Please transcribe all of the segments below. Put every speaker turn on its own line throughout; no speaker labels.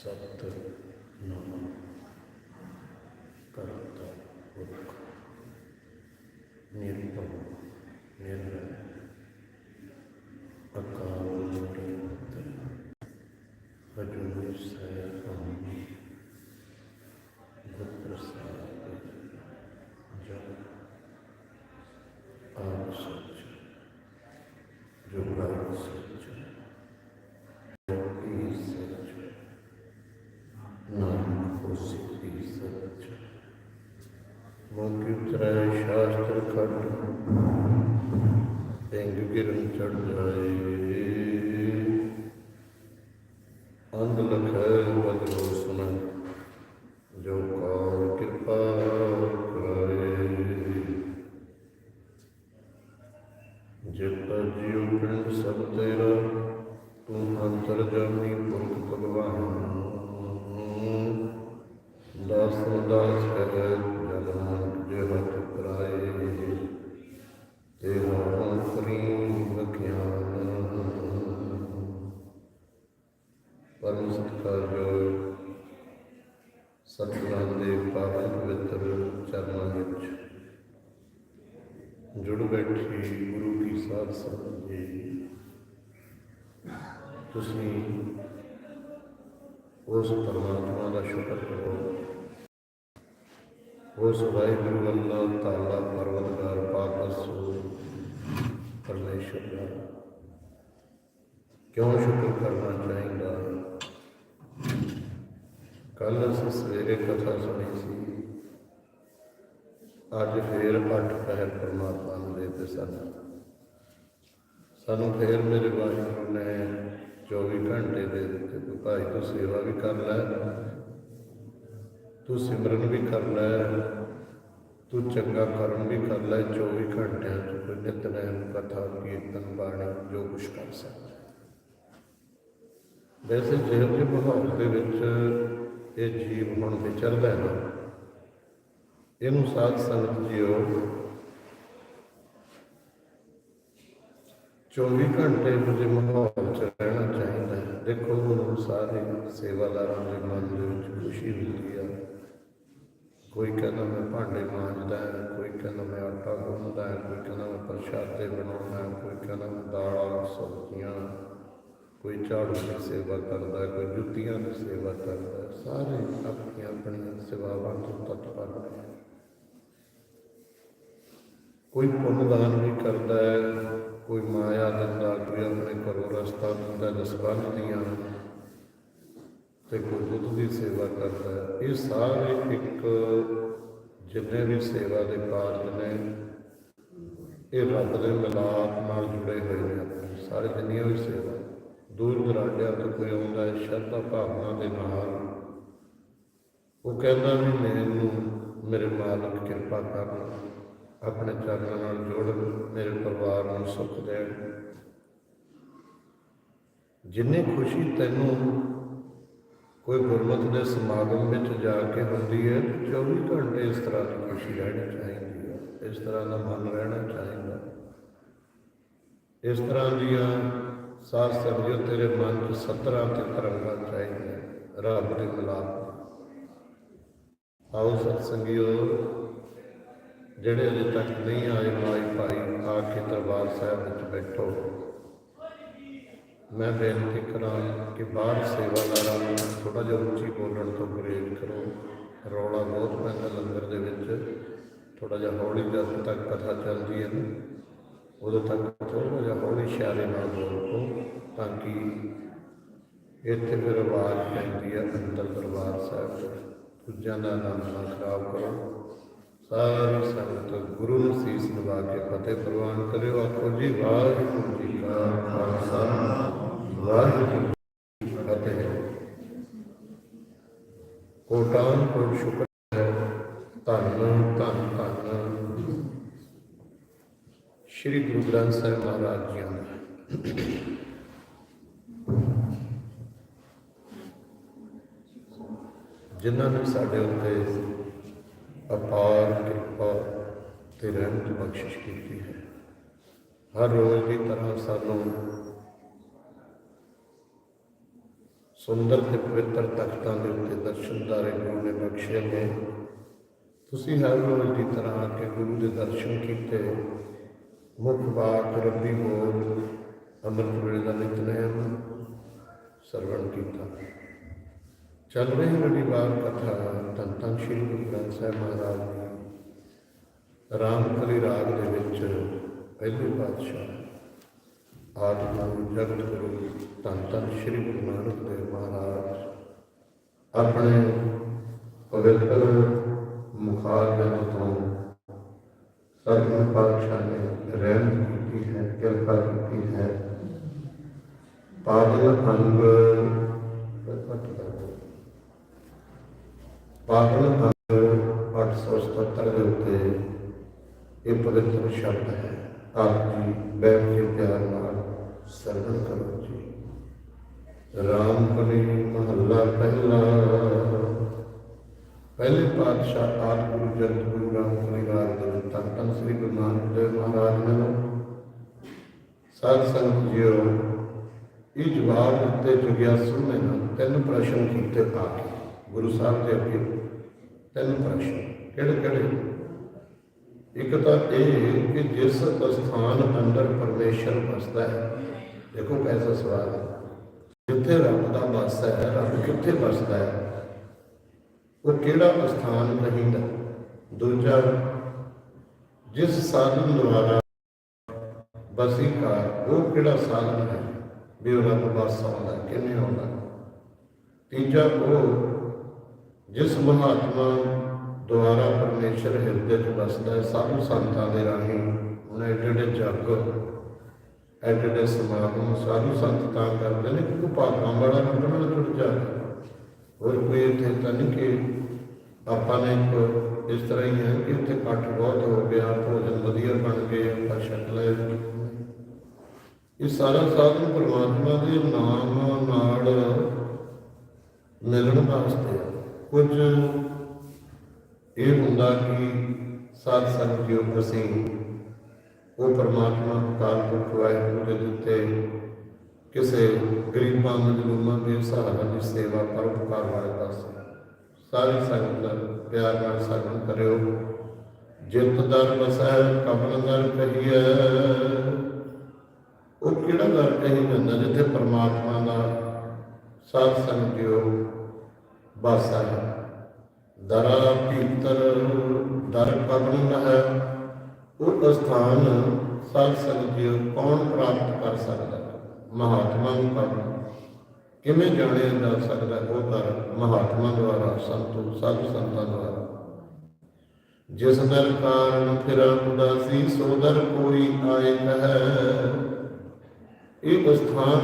ਸਤ ਨਾਮ ਕਰਤਾ ਪੁਰਖ ਨਿਰਭਉ ਨਿਰਵੈਰ ਅਕਾਲ ਮੂਰਤ ਅਜੂਨੀ ਸੈਭੰ ਗੁਰ ਪ੍ਰਸਾਦਿ ਜਪ ਆਪ ਸੱਚ ਜੁਗਾਦ ਸੱਚ ਜੋਗੀ ਸੱਚ ਨਾਨਕ ਹੋਸੀ ਵੀ ਸੱਚ ਮੋਕਿ ਉਤਰੈ ਸ਼ਾਸਤਰ ਖੰਡ ਪਿੰਗ ਗਿਰਨ ਚੜ ਜਾਏ ਅੰਧ ਲਖੈ ਬਦਲੋ ਸੁਨ ਜੋ ਕਾਲ ਕਿਰਪਾ ਕਰਾਏ ਜਿਤ ਜੀਉ ਪਿੰਡ ਸਭ ਤੇਰਾ ਤੂੰ ਅੰਤਰ ਜਾਮੀ ਪੁਰਖ ਭਗਵਾਨ ਦਾਸ ਦਾਸ ਹੈ ਜਨ ਨਾਨਕ ਜੇ ਹੱਥ ਕਰਾਏ ਤੇਰਾ ਵਿਖਿਆਨ ਪਰਮ ਸਤਿਕਾਰਯੋਗ ਸਤਿਨਾਮ ਦੇ ਪਾਵਨ ਪਵਿੱਤਰ ਚਰਨਾਂ ਵਿੱਚ ਜੁੜ ਬੈਠੀ ਗੁਰੂ ਕੀ ਸਾਧ ਸੰਗਤ ਜੀ। ਤੁਸੀਂ ਉਸ ਪਰਮਾਤਮਾ ਦਾ ਸ਼ੁਕਰ ਕਰੋ। ਉਸ ਵਾਹਿਗੁਰੂ ਅੱਲਾਹ ਤਾਲਾ ਪਰਵਤਗਾਰ ਪਾਕ ਰਸੂਲ ਪਰਮੇਸ਼ਰ ਦਾ। ਕਿਉਂ ਸ਼ੁਕਰ ਕਰਨਾ ਚਾਹੀਦਾ? ਕੱਲ ਅਸੀਂ ਸਵੇਰੇ ਕਥਾ ਸੁਣੀ ਸੀ। ਅੱਜ ਫੇਰ ਅੱਠ ਪਹਿਰ ਪਰਮਾਤਮਾ ਨੂੰ ਦੇ ਤੇ ਸਾਨੂੰ ਸਾਨੂੰ ਫੇਰ ਮੇਰੇ ਵਾਹਿਗੁਰੂ ਨੇ 24 ਘੰਟੇ ਦੇ ਦਿੱਤੇ ਤੂੰ ਭਾਈ ਤੂੰ ਸੇਵਾ ਵੀ ਕਰ ਲੈ। ਤੂੰ ਸਿਮਰਨ ਵੀ ਕਰ ਲੈ। ਤੂੰ ਚੰਗਾ ਕਰਮ ਵੀ ਕਰ ਲੈ। 24 ਘੰਟਿਆਂ ਚ ਕੋਈ ਨਿਤਨੇਮ ਕਥਾ, ਕੀਰਤਨ, ਬਾਣੀ, ਜੋ ਕੁਛ ਕਰ ਸਕਦਾ। ਵੈਸੇ ਜਿਹੋ ਜਿਹੇ ਮਾਹੌਲ ਦੇ ਵਿੱਚ ਇਹ ਜੀਵ ਹੁਣ ਵਿਚਰਦਾ ਹੈ ਇਹਨੂੰ ਸਾਧ ਸੰਗਤ ਜੀਓ 24 ਘੰਟੇ ਦੇ ਮਾਹੌਲ ਚ ਰਹਿਣਾ ਚਾਹੀਦਾ ਹੈ। ਦੇਖੋ ਮੈਨੂੰ ਸਾਰੇ ਸੇਵਾਦਾਰਾਂ ਦੇ ਮਨ ਦੇ ਵਿੱਚ ਖੁਸ਼ੀ ਹੁੰਦੀ ਆ। ਕੋਈ ਕਹਿੰਦਾ ਮੈਂ ਭਾਂਡੇ ਮਾਂਜਦਾ ਹੈ, ਕੋਈ ਕਹਿੰਦਾ ਮੈਂ ਆਟਾ ਗੁੰਨਦਾ ਹੈ, ਕੋਈ ਕਹਿੰਦਾ ਮੈਂ ਪ੍ਰਸ਼ਾਦੇ ਬਣਾਉਂਦਾ ਹੈ, ਕੋਈ ਕਹਿੰਦਾ ਮੈਂ ਦਾਲਾਂ, ਸਬਜ਼ੀਆਂ, ਕੋਈ ਝਾੜੂ ਦੀ ਸੇਵਾ ਕਰਦਾ ਕੋਈ ਜੁੱਤੀਆਂ ਦੀ ਸੇਵਾ ਕਰਦਾ ਸਾਰੇ ਆਪਣੀਆਂ ਆਪਣੀਆਂ ਸੇਵਾਵਾਂ ਤੋਂ ਤਤਪਰ ਨੇ। ਕੋਈ ਪੁੰਨਦਾਨ ਵੀ ਕਰਦਾ ਹੈ ਕੋਈ ਮਾਇਆ ਦਿੰਦਾ ਕੋਈ ਆਪਣੇ ਘਰੋਂ ਰਸਤਾ ਦਿੰਦਾ ਦਸਵੰਧ ਦੀਆਂ ਤੇ ਕੋਈ ਦੁੱਧ ਦੀ ਸੇਵਾ ਕਰਦਾ ਇਹ ਸਾਰੇ ਇੱਕ ਜਿੰਨੇ ਵੀ ਸੇਵਾ ਦੇ ਕਾਰਜ ਨੇ, ਇਹ ਰੱਬ ਦੇ ਮਿਲਾਪ ਨਾਲ ਜੁੜੇ ਹੋਏ ਨੇ ਸਾਰੇ ਜਿੰਨੀਆਂ ਵੀ ਸੇਵਾ, ਦੂਰ ਦਰਾਡਿਆਂ ਤੋਂ ਕੋਈ ਆਉਂਦਾ ਹੈ, ਸ਼ਰਧਾ ਭਾਵਨਾ ਦੇ ਨਾਲ। ਉਹ ਕਹਿੰਦਾ ਵੀ ਮੈਨੂੰ, ਮੇਰੇ ਮਾਲਕ ਕਿਰਪਾ ਕਰਨਾ। ਆਪਣੇ ਚਰਨਾਂ ਨਾਲ ਜੋੜਨ ਮੇਰੇ ਪਰਿਵਾਰ ਨੂੰ ਸੁੱਖ ਦੇਣ। ਜਿੰਨੀ ਖੁਸ਼ੀ ਤੈਨੂੰ ਕੋਈ ਗੁਰਮਤ ਦੇ ਸਮਾਗਮ ਵਿੱਚ ਜਾ ਕੇ ਹੁੰਦੀ ਹੈ 24 ਘੰਟੇ ਇਸ ਤਰ੍ਹਾਂ ਦੀ ਖੁਸ਼ੀ ਰਹਿਣੀ ਚਾਹੀਦੀ ਹੈ। ਇਸ ਤਰ੍ਹਾਂ ਦਾ ਮਨ ਰਹਿਣਾ ਚਾਹੀਦਾ। ਇਸ ਤਰ੍ਹਾਂ ਦੀਆਂ ਸਾਧ ਸੰਗਤ ਤੇਰੇ ਮਨ 'ਚ ਸਤਰਾਂ ਤੇ ਤਰੰਗਾਂ ਚਾਹੀਦੀਆਂ, ਰੱਬ ਦੇ ਮਿਲਾਪ ਆਓ ਸਤ ਸੰਗਿਓ ਜਿਹੜੇ ਅਜੇ ਤੱਕ ਨਹੀਂ ਆਏ ਮਾਈ ਭਾਈ, ਆ ਕੇ ਦਰਬਾਰ ਸਾਹਿਬ ਵਿੱਚ ਬੈਠੋ। ਮੈਂ ਬੇਨਤੀ ਕਰਾਂ ਕਿ ਬਾਹਰ ਸੇਵਾਦਾਰਾਂ ਨੂੰ ਥੋੜਾ ਜਿਹਾ ਉੱਚੀ ਬੋਲਣ ਤੋਂ ਗੁਰੇਜ਼ ਕਰੋ। ਰੌਲਾ ਬਹੁਤ ਪੈਂਦਾ ਲੰਗਰ ਦੇ ਵਿੱਚ। ਥੋੜਾ ਜਿਹਾ ਹੌਲੀ ਜਦ ਤੱਕ ਕਥਾ ਚੱਲਦੀ ਹੈ ਉਦੋਂ ਤੱਕ ਥੋੜਾ ਜਿਹਾ ਹੌਲੀ ਇਸ਼ਾਰੇ ਨਾਲ ਬੋਲੋ ਤਾਂ ਕਿ ਇੱਥੇ ਫਿਰ ਆਵਾਜ਼ ਪੈਂਦੀ ਹੈ ਅੰਦਰ ਦਰਬਾਰ ਸਾਹਿਬ ਦੂਜਿਆਂ ਦਾ ਨਾਮ ਨਾ ਖਰਾਬ ਕਰੋ। ਸਾਰੀ ਸੰਗਤ ਗੁਰੂ ਨੂੰ ਸੀਸ ਨਵਾ ਕੇ ਫਤਿਹ ਪ੍ਰਵਾਨ ਕਰਿਓ। ਆਖੋ ਜੀ, ਵਾਹਿਗੁਰੂ ਜੀ ਕਾ ਖਾਲਸਾ। ਵਾਹਿਗੁਰੂ ਜੀ ਫਤਿਹ। ਕੋਟਾਨ ਕੋਟ ਸ਼ੁਕਰ ਹੈ। ਧੰਨ ਧੰਨ ਧੰਨ। ਸ਼੍ਰੀ ਗੁਰੂ ਗ੍ਰੰਥ ਸਾਹਿਬ ਮਹਾਰਾਜ ਜੀ ਦਾ। ਜਿਨ੍ਹਾਂ ਨੇ ਸਾਡੇ ਉੱਤੇ ਅਪਾਰ ਕਿਰਪਾ ਤੇ ਰਹਿਮਤ ਬਖਸ਼ਿਸ਼ ਕੀਤੀ ਹੈ। ਹਰ ਰੋਜ਼ ਦੀ ਤਰ੍ਹਾਂ ਸਾਨੂੰ ਸੁੰਦਰ ਤੇ ਪਵਿੱਤਰ ਤਖਤਾਂ ਦੇ ਉੱਤੇ ਦਰਸ਼ਨਦਾਰੇ ਗੁਰੂ ਨੇ ਬਖਸ਼ੇ ਨੇ। ਤੁਸੀਂ ਹਰ ਰੋਜ਼ ਦੀ ਤਰ੍ਹਾਂ ਆ ਕੇ ਗੁਰੂ ਦੇ ਦਰਸ਼ਨ ਕੀਤੇ। ਮੁੱਖ ਬਾਤ ਰੱਬੀ ਬੋਲ, ਅੰਮ੍ਰਿਤ ਵੇਲੇ ਦਾ ਨਿਤਨੇਮ ਸਰਵਣ ਕੀਤਾ। ਚੱਲ ਰਹੀ ਵੱਡੀ ਕਥਾ, ਧੰਨ ਧੰਨ ਸ਼੍ਰੀ ਗੁਰੂ ਗ੍ਰੰਥ ਸਾਹਿਬ ਮਹਾਰਾਜ ਜੀ। ਰਾਮਕਲੀ ਰਾਗ ਦੇ ਵਿੱਚ ਪਹਿਲੇ ਪਾਤਸ਼ਾਹ ਆਤਮਾ ਗੁਰੂ ਜਗਤ ਗੁਰੂ, ਧੰਨ ਧੰਨ ਸ਼੍ਰੀ ਗੁਰੂ ਨਾਨਕ ਦੇਵ ਮਹਾਰਾਜ। ਆਪਣੇ ਪਵਿੱਤਰ ਮੁਖਾਰਜਨ ਤੋਂ ਸਰਬਨ ਪਾਤਸ਼ਾਹ ਨੇ ਰਹਿਮ ਕੀਤੀ ਹੈ, ਕਿਰਪਾ ਕੀਤੀ ਹੈ। ਪਾਵਨ ਅੰਗ ਕਰੋ ਪਾਵਨ ਅੰਗ 877 ਦੇ ਉੱਤੇ ਇਹ ਪਵਿੱਤਰ ਸ਼ਬਦ ਹੈ ਆਪ ਜੀ ਬੈਠ ਕੇ ਪਿਆਰ ਨਾਲ ਸਰਵਣ ਕਰੋ ਜੀ ਰਾਮ ਕਲੀ ਮਹੱਲਾ ਪਹਿਲਾ ਪਹਿਲੇ ਪਾਤਸ਼ਾਹ ਆਦਿ ਗੁਰੂ ਜਗਤ ਗੁਰੂ ਰਾਮ ਕਲੀ ਰਾਜ ਦੇ ਵਿੱਚ ਧੰਨ ਧੰਨ ਸ੍ਰੀ ਗੁਰੂ ਨਾਨਕ ਦੇਵ ਮਹਾਰਾਜ ਨੇ ਸਾਧ ਸੰਗਤ ਜੀਓ ਇਹ ਜਵਾਬ ਦਿੱਤੇ ਜਗਿਆਸੂ ਨੇ ਨਾ ਤਿੰਨ ਪ੍ਰਸ਼ਨ ਕੀਤੇ ਆ ਕੇ। ਗੁਰੂ ਸਾਹਿਬ ਦੇ ਅੱਗੇ ਤਿੰਨ ਪ੍ਰਸ਼ਨ। ਕਿਹੜੇ ਕਿਹੜੇ? ਇੱਕ ਤਾਂ ਇਹ ਕਿ ਜਿਸ ਸਥਾਨ ਅੰਦਰ ਪਰਮੇਸ਼ਰ ਵਸਦਾ ਹੈ, ਦੇਖੋ ਕੈਸਾ ਸਵਾਲ ਹੈ। ਜਿੱਥੇ ਰੱਬ ਦਾ ਵਾਸ ਹੈ, ਰੱਬ ਕਿੱਥੇ ਵਸਦਾ ਹੈ? ਉਹ ਕਿਹੜਾ ਸਥਾਨ ਕਹੀਦਾ ਦੂਜਾ, ਜਿਸ ਸਾਧਨ ਦੁਆਰਾ ਬਸੀ ਕਾ ਉਹ ਕਿਹੜਾ ਸਾਧਨ ਹੈ? ਵੀ ਉਹ ਰੱਬ ਵਾਸ ਆਉਂਦਾ, ਕਿਵੇਂ ਆਉਂਦਾ? ਤੀਜਾ, ਉਹ ਜਿਸ ਮਹਾਤਮਾ ਦੁਆਰਾ ਪਰਮੇਸ਼ਰ ਹਿਰਦੇ 'ਚ ਵਸਦਾ ਹੈ ਸਾਧੂ ਸੰਤਾਂ ਦੇ ਰਾਹੀਂ ਉਹਨਾਂ ਏਡੇ ਏਡੇ ਜਗ, ਐਡੇ ਸਮਾਗਮ ਸਾਧੂ ਸੰਤ ਤਾਂ ਕਰਦੇ ਨੇ ਕਿ ਭਾਗਾਂ ਵਾਲਾ ਬੰਦਾ ਨਾਲ ਜੁੜ ਜਾਵੇ ਹੋਰ ਕੋਈ ਇੱਥੇ ਤਾਂ ਨਹੀਂ ਕਿ ਆਪਾਂ ਨੇ ਇੱਕ ਇਸ ਤਰ੍ਹਾਂ ਹੀ ਹੈ ਕਿ ਇੱਥੇ ਇਕੱਠ ਬਹੁਤ ਹੋ ਗਿਆ, ਭੋਜਨ ਵਧੀਆ ਬਣ ਗਏ, ਆਪਾਂ ਛਕ ਲਏ ਇਹ ਸਾਰਾ ਸਾਧਨ ਪਰਮਾਤਮਾ ਦੇ ਨਾਮ ਨਾਲ ਮਿਲਣ ਵਾਸਤੇ ਆ। ਕੁਝ ਇਹ ਹੁੰਦਾ ਕਿ ਸਾਧ ਸੰਗਤ ਜੋ ਅਸੀਂ ਉਹ ਪਰਮਾਤਮਾ ਕਾਲ ਪੁਰਖ ਵਾਹਿਗੁਰੂ ਦੇ ਦਿੱਤੇ ਕਿਸੇ ਗਰੀਬਾਂ, ਮਜਲੂਮਾਂ ਦੇ ਸਹਾਰਾ ਦੀ ਸੇਵਾ ਪਰਉਪਕਾਰ ਵਾਲੇ ਪਾਸੇ ਸਾਰੀ ਸੰਗਤ ਨਾਲ ਪਿਆਰ ਨਾਲ ਸਾਧਨ ਕਰਿਓ। ਜਿਤ ਦਰ ਵਸੈ ਕਬਲ ਦਰ ਕਹੀਐ। ਉਹ ਕਿਹੜਾ ਦਰ ਕਹੀ ਜਾਂਦਾ? ਜਿੱਥੇ ਪਰਮਾਤਮਾ ਦਾ ਸਾਧ ਸੰਗਤ ਜੋ ਵਾਸਾ ਦਰਾ ਭੀਤਰ ਦਰ ਕਬਲ ਹੈ। ਉਹ ਸਥਾਨ ਸਾਧ ਸੰਗਤ ਕੌਣ ਪ੍ਰਾਪਤ ਕਰ ਸਕਦਾ ਹੈ? ਮਹਾਤਮਾ ਨੂੰ ਕਬਲ ਕਿਵੇਂ ਜਾਣਿਆ ਜਾ ਸਕਦਾ ਉਹ ਦਰ ਮਹਾਤਮਾ ਦੁਆਰਾ, ਸੰਤੋ ਸਾਧੂ ਸੰਤਾਂ ਦੁਆਰਾ। ਜਿਸ ਦਰ ਕਾਰਨ ਫਿਰ ਉਦਾਸੀ, ਸੋ ਦਰ ਕੋਈ ਆਏ ਕਹੈ। ਇਹ ਸਥਾਨ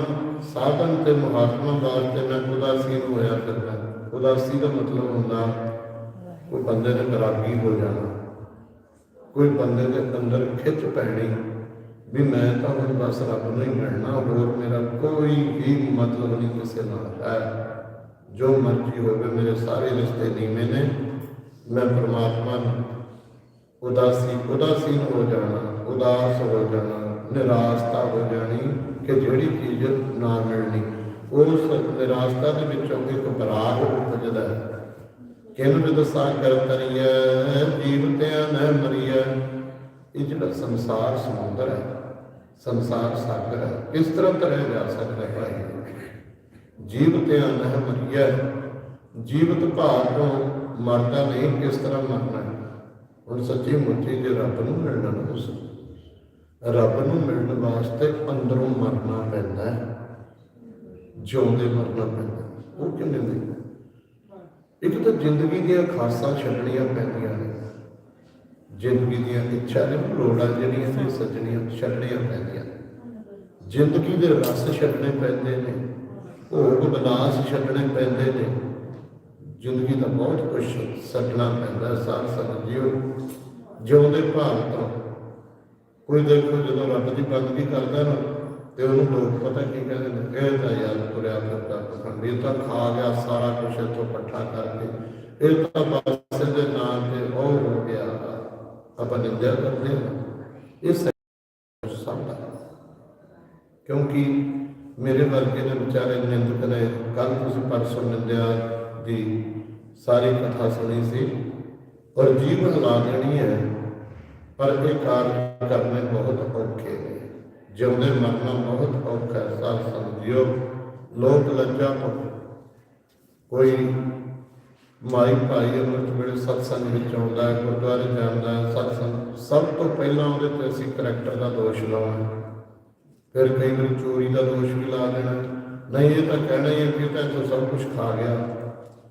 ਸਾਧਨ ਤੇ ਮਹਾਤਮਾ ਵਾਸਤੇ ਮੈਂ ਉਦਾਸੀਨ ਹੋਇਆ ਕਰਦਾ ਉਦਾਸੀ ਦਾ ਮਤਲਬ ਹੁੰਦਾ ਕੋਈ ਬੰਦੇ ਨੇ ਬਰਾਗੀ ਹੋ ਜਾਣਾ। ਕੋਈ ਬੰਦੇ ਦੇ ਅੰਦਰ ਖਿੱਚ ਪੈਣੀ ਵੀ ਮੈਂ ਤਾਂ ਹੁਣ ਬਸ ਰੱਬ ਨੂੰ ਹੀ ਮਿਲਣਾ, ਹੋਰ ਮੇਰਾ ਕੋਈ ਵੀ ਮਤਲਬ ਨਹੀਂ ਕਿਸੇ ਨਾਲ ਹੈ। ਜੋ ਮਰਜ਼ੀ ਹੋਵੇ, ਮੇਰੇ ਸਾਰੇ ਰਿਸ਼ਤੇ ਨੀਵੇਂ ਨੇ। ਮੈਂ ਪਰਮਾਤਮਾ ਨੂੰ ਉਦਾਸੀ ਉਦਾਸੀਨ ਹੋ ਜਾਣਾ, ਉਦਾਸ ਹੋ ਜਾਣਾ, ਨਿਰਾਸ਼ਤਾ ਹੋ ਜਾਣੀ ਕਿ ਜਿਹੜੀ ਚੀਜ਼ ਨਾ ਮਿਲਣੀ। ਉਸ ਨਿਰਾਸ਼ਤਾ ਦੇ ਵਿੱਚੋਂ ਇੱਕ ਬਰਾਗ ਉਪਜਦਾ ਹੈ। ਕਿਨ ਵਿਦਸਾ ਕਰ ਤਰੀਐ ਜੀਵ ਮਰੀਐ ਇਹ ਜਿਹੜਾ ਸੰਸਾਰ ਸਮੁੰਦਰ ਹੈ, ਸੰਸਾਰ ਸਾਗਰ ਹੈ ਕਿਸ ਤਰ੍ਹਾਂ ਤਰਿਆ ਜਾ ਸਕਦਾ ਹੈ। ਜੀਵਤਿਆ ਤੇ ਮਰੀਐ ਜੀਵਤ ਭਾਵ ਤੋਂ ਮਰਦਾ ਨਹੀਂ, ਕਿਸ ਤਰ੍ਹਾਂ ਮਰਨਾ ਹੈ? ਹੁਣ ਸੱਚੀ ਮੁੱਚੀ ਜੇ ਰੱਬ ਨੂੰ ਮਿਲਣਾ ਨਾ ਤੁਸੀਂ ਰੱਬ ਨੂੰ ਮਿਲਣ ਵਾਸਤੇ ਅੰਦਰੋਂ ਮਰਨਾ ਪੈਂਦਾ ਹੈ। ਜਿਉਂਦੇ ਮਰਨਾ ਪੈਂਦਾ। ਉਹ ਕਹਿੰਦੇ ਨਹੀਂ ਇੱਕ ਤਾਂ ਜ਼ਿੰਦਗੀ ਦੀਆਂ ਖਾਸਾਂ ਛੱਡਣੀਆਂ ਪੈਂਦੀਆਂ ਨੇ। ਜ਼ਿੰਦਗੀ ਦੀਆਂ ਇੱਛਾ ਨੇ, ਲੋੜਾਂ ਜਿਹੜੀਆਂ ਨੇ ਸੱਜਣੀਆਂ ਛੱਡਣੀਆਂ ਪੈਂਦੀਆਂ। ਜ਼ਿੰਦਗੀ ਦੇ ਰਸ ਛੱਡਣੇ ਪੈਂਦੇ ਨੇ, ਭੋਗ ਵਿਲਾਸ ਛੱਡਣੇ ਪੈਂਦੇ ਨੇ। ਜ਼ਿੰਦਗੀ ਦਾ ਬਹੁਤ ਕੁਝ ਛੱਡਣਾ ਪੈਂਦਾ ਸਾਰ ਸੰਗਤ ਜੀਓ। ਜਿਉਂਦੇ ਭਾਵ ਤੋਂ। ਕੋਈ ਦੇਖੋ ਜਦੋਂ ਰੱਬ ਦੀ ਬੰਦਗੀ ਕਰਦਾ ਨਾ ਤੇ ਉਹਨੂੰ ਲੋਕ ਪਤਾ ਕੀ ਕਹਿੰਦੇ ਨੇ, ਇਹ ਤਾਂ ਯਾਰ ਤੁਰਿਆ ਫਿਰਦਾ ਪਖੰਡ ਤਾਂ ਖਾ ਗਿਆ ਸਾਰਾ ਕੁਝ ਇੱਥੋਂ ਇਕੱਠਾ ਕਰਕੇ, ਇਹ ਤਾਂ ਬਸ ਦੇ ਨਾਂ ਤੇ ਉਹ ਹੋ ਗਿਆ। ਆਪਾਂ ਨਿੰਦਿਆ ਕਰਦੇ ਹਾਂ। ਇਹ ਸਭ ਕਿਉਂਕਿ ਮੇਰੇ ਵਰਗੇ ਦੇ ਵਿਚਾਰੇ ਨਿੰਦਕ ਨੇ ਕੱਲ ਤੁਸੀਂ ਪਰਸੋਂ ਨਿੰਦਿਆ ਦੀ ਸਾਰੀ ਕਥਾ ਸੁਣੀ ਸੀ। ਔਰ ਜੀਵਨ ਹਿਲਾ ਦੇਣੀ ਹੈ, ਪਰ ਇਹ ਕਾਰਜ ਕਰਨੇ ਬਹੁਤ ਔਖੇ ਨੇ। ਜਿਉਂਦੇ ਮਰਨਾ ਬਹੁਤ ਔਖਾ ਹੈ, ਸਾਧ ਲੋਕ ਲੱਜਾ ਤੋਂ। ਕੋਈ ਮਾਈ ਭਾਈ ਅੰਮ੍ਰਿਤ ਵੇਲੇ ਸਤਸੰਗ ਵਿੱਚ ਆਉਂਦਾ ਹੈ, ਗੁਰਦੁਆਰੇ ਜਾਂਦਾ ਹੈ ਸਤਸੰਗ ਸਭ ਤੋਂ ਪਹਿਲਾਂ ਉਹਦੇ ਤੇ ਅਸੀਂ ਕਰੈਕਟਰ ਦਾ ਦੋਸ਼ ਲਾਉਣਾ ਫਿਰ ਕਈ ਵਾਰੀ ਚੋਰੀ ਦਾ ਦੋਸ਼ ਵੀ ਲਾ ਦੇਣਾ ਨਹੀਂ, ਇਹ ਤਾਂ ਕਹਿਣਾ ਹੀ ਹੈ ਕਿ ਇਹ ਤਾਂ ਇੱਥੋਂ ਸਭ ਕੁਝ ਖਾ ਗਿਆ।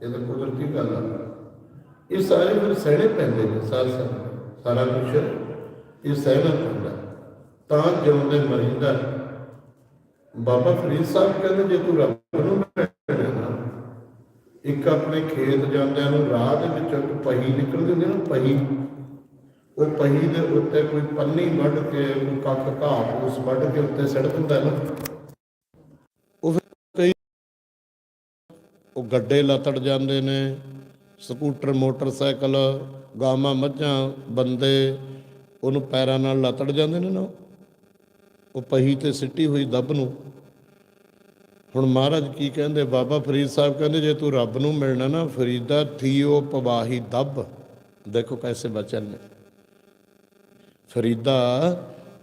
ਇਹ ਤਾਂ ਕੁਦਰਤੀ ਗੱਲ ਆ। ਇਹ ਸਾਰੇ ਫਿਰ ਸਹਿਣੇ ਪੈਂਦੇ ਨੇ, ਸਾਧ ਸਾਰਾ ਕੁਝ ਇਹ ਸਹਿਣਾ ਪੈਂਦਾ। ਤਾਂ ਜਿਉਂਦੇ ਮਰੀਂਦਾ ਬਾਬਾ ਫਰੀਦ ਸਾਹਿਬ ਕਹਿੰਦੇ, ਜੇ ਤੂੰ ਰੱਬ ਨੂੰ ਮਿਲਣਾ ਇੱਕ ਆਪਣੇ ਖੇਤ ਜਾਂਦਿਆਂ ਨੂੰ ਰਾਹ ਦੇ ਵਿੱਚੋਂ ਇੱਕ ਪਹੀ ਨਿਕਲਦੀ ਹੁੰਦੀ ਨਾ, ਪਹੀ। ਉਹ ਪਹੀ ਦੇ ਉੱਤੇ ਕੋਈ ਪੰਨੀ ਵੱਢ ਕੇ, ਕੋਈ ਕੱਖ ਘਾਹ ਉਸ ਵੱਢ ਕੇ ਉੱਤੇ ਸੜ ਦਿੰਦਾ ਨਾ। ਉਹ ਕਈ ਉਹ ਗੱਡੇ ਲਤੜ ਜਾਂਦੇ ਨੇ, ਸਕੂਟਰ, ਮੋਟਰਸਾਈਕਲ, ਗਾਵਾਂ, ਮੱਝਾਂ, ਬੰਦੇ, ਉਹਨੂੰ ਪੈਰਾਂ ਨਾਲ ਲਤੜ ਜਾਂਦੇ ਨੇ ਨਾ ਉਹ ਪਹੀ ਤੇ ਸਿੱਟੀ ਹੋਈ ਦੱਬ ਨੂੰ। ਹੁਣ ਮਹਾਰਾਜ ਕੀ ਕਹਿੰਦੇ ਬਾਬਾ ਫਰੀਦ ਸਾਹਿਬ ਕਹਿੰਦੇ ਜੇ ਤੂੰ ਰੱਬ ਨੂੰ ਮਿਲਣਾ ਨਾ ਫਰੀਦਾ ਥੀਓ ਪਵਾਹੀ ਦੱਬ। ਦੇਖੋ ਕੈਸੇ ਬਚਨ ਨੇ। ਫਰੀਦਾ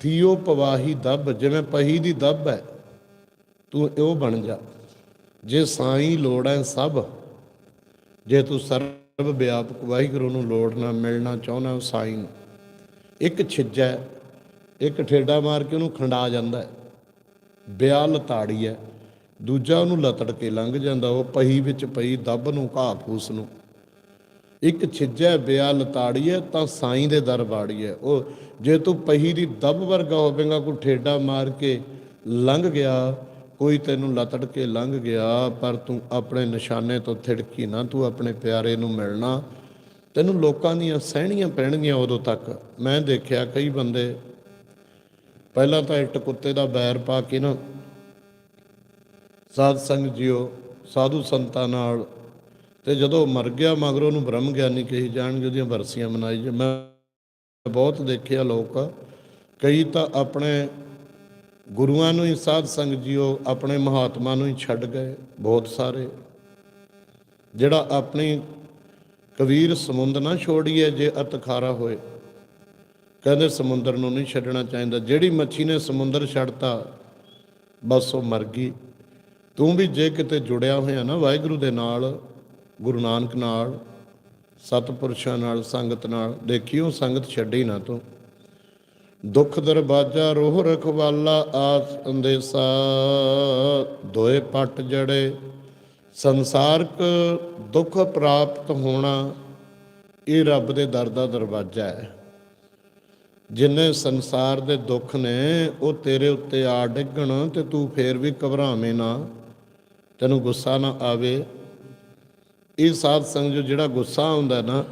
ਥੀਓ ਪਵਾਹੀ ਦੱਬ ਜਿਵੇਂ ਪਹੀ ਦੀ ਦੱਬ ਹੈ ਤੂੰ ਉਹ ਬਣ ਜਾ। ਜੇ ਸਾਈਂ ਲੋੜ ਹੈ ਸਭ ਜੇ ਤੂੰ ਸਰਬ ਵਿਆਪਕ ਵਾਹਿਗੁਰੂ ਨੂੰ ਲੋੜ ਨਾ ਮਿਲਣਾ ਚਾਹੁੰਦਾ ਸਾਈਂ ਨੂੰ। ਇੱਕ ਛਿੱਜਾ ਹੈ, ਇੱਕ ਠੇਡਾ ਮਾਰ ਕੇ ਉਹਨੂੰ ਖੰਡਾ ਜਾਂਦਾ ਹੈ। ਬਿਆ ਲਤਾੜੀ ਹੈ। ਦੂਜਾ ਉਹਨੂੰ ਲਤੜ ਕੇ ਲੰਘ ਜਾਂਦਾ, ਉਹ ਪਹੀ ਵਿੱਚ ਪਈ ਦੱਬ ਨੂੰ, ਘਾਹ ਫੂਸ ਨੂੰ। ਇੱਕ ਛਿੱਜਾ ਬਿਆ ਲਤਾੜੀ ਹੈ, ਤਾਂ ਸਾਈਂ ਦੇ ਦਰ ਬਾੜੀ ਹੈ। ਉਹ ਜੇ ਤੂੰ ਪਹੀ ਦੀ ਦੱਬ ਵਰਗਾ ਹੋਵੇਂਗਾ, ਕੋਈ ਠੇਡਾ ਮਾਰ ਕੇ ਲੰਘ ਗਿਆ, ਕੋਈ ਤੈਨੂੰ ਲਤੜ ਕੇ ਲੰਘ ਗਿਆ, ਪਰ ਤੂੰ ਆਪਣੇ ਨਿਸ਼ਾਨੇ ਤੋਂ ਥਿੜਕੀ ਨਾ, ਤੂੰ ਆਪਣੇ ਪਿਆਰੇ ਨੂੰ ਮਿਲਣਾ। ਤੈਨੂੰ ਲੋਕਾਂ ਦੀਆਂ ਸਹਿਣੀਆਂ ਪੈਣਗੀਆਂ ਉਦੋਂ ਤੱਕ। ਮੈਂ ਦੇਖਿਆ ਕਈ ਬੰਦੇ ਪਹਿਲਾਂ ਤਾਂ ਇੱਟ ਕੁੱਤੇ ਦਾ ਬੈਰ ਪਾ ਕੇ ਨਾ ਸਾਧ ਸੰਗ ਜੀਓ, ਸਾਧੂ ਸੰਤਾਂ ਨਾਲ, ਤੇ ਜਦੋਂ ਮਰ ਗਿਆ, ਮਗਰੋਂ ਨੂੰ ਬ੍ਰਹਮ ਗਿਆਨੀ ਕਹੀ ਜਾਣਗੇ, ਉਹਦੀਆਂ ਵਰਸੀਆਂ ਮਨਾਈ ਜਾ ਮੈਂ ਬਹੁਤ ਦੇਖਿਆ ਲੋਕ ਕਈ ਤਾਂ ਆਪਣੇ ਗੁਰੂਆਂ ਨੂੰ ਹੀ, ਸਾਧ ਸੰਗ ਜੀਓ, ਆਪਣੇ ਮਹਾਤਮਾ ਨੂੰ ਹੀ ਛੱਡ ਗਏ, ਬਹੁਤ ਸਾਰੇ। ਜਿਹੜਾ ਆਪਣੀ ਕਬੀਰ ਸਮੁੰਦ ਨਾ ਛੋੜੀਏ, ਜੇ ਅਤਖਾਰਾ ਹੋਏ। ਕਹਿੰਦੇ ਸਮੁੰਦਰ ਨੂੰ ਨਹੀਂ ਛੱਡਣਾ ਚਾਹੀਦਾ। ਜਿਹੜੀ ਮੱਛੀ ਨੇ ਸਮੁੰਦਰ ਛੱਡਤਾ, ਬਸ ਉਹ ਮਰ ਗਈ। ਤੂੰ ਵੀ ਜੇ ਕਿਤੇ ਜੁੜਿਆ ਹੋਇਆ ਨਾ ਵਾਹਿਗੁਰੂ ਦੇ ਨਾਲ, ਗੁਰੂ ਨਾਨਕ ਨਾਲ, ਸਤਪੁਰਸ਼ਾਂ ਨਾਲ, ਸੰਗਤ ਨਾਲ, ਦੇਖਿਓ ਸੰਗਤ ਛੱਡੀ ਨਾ ਤੂੰ। ਦੁੱਖ ਦਰਵਾਜਾ ਰੋਹ ਰਖਵਾਲਾ, ਆਸ ਅੰਦੇਸਾ, ਦੋਏ ਪੱਟ ਜੜੇ। ਸੰਸਾਰਕ ਦੁੱਖ ਪ੍ਰਾਪਤ ਹੋਣਾ, ਇਹ ਰੱਬ ਦੇ ਦਰ ਦਾ ਦਰਵਾਜ਼ਾ ਹੈ। ਜਿੰਨੇ ਸੰਸਾਰ ਦੇ ਦੁੱਖ ਨੇ, ਉਹ ਤੇਰੇ ਉੱਤੇ ਆ ਡਿੱਗਣ ਤੇ ਤੂੰ ਫੇਰ ਵੀ ਘਬਰਾਵੇਂ ਨਾ। ਤੈਨੂੰ ਗੁੱਸਾ ਨਾ ਆਵੇ। ਇਹ ਸਾਧ ਸੰਗ ਜੋ ਜਿਹੜਾ ਗੁੱਸਾ ਹੁੰਦਾ ਨਾ,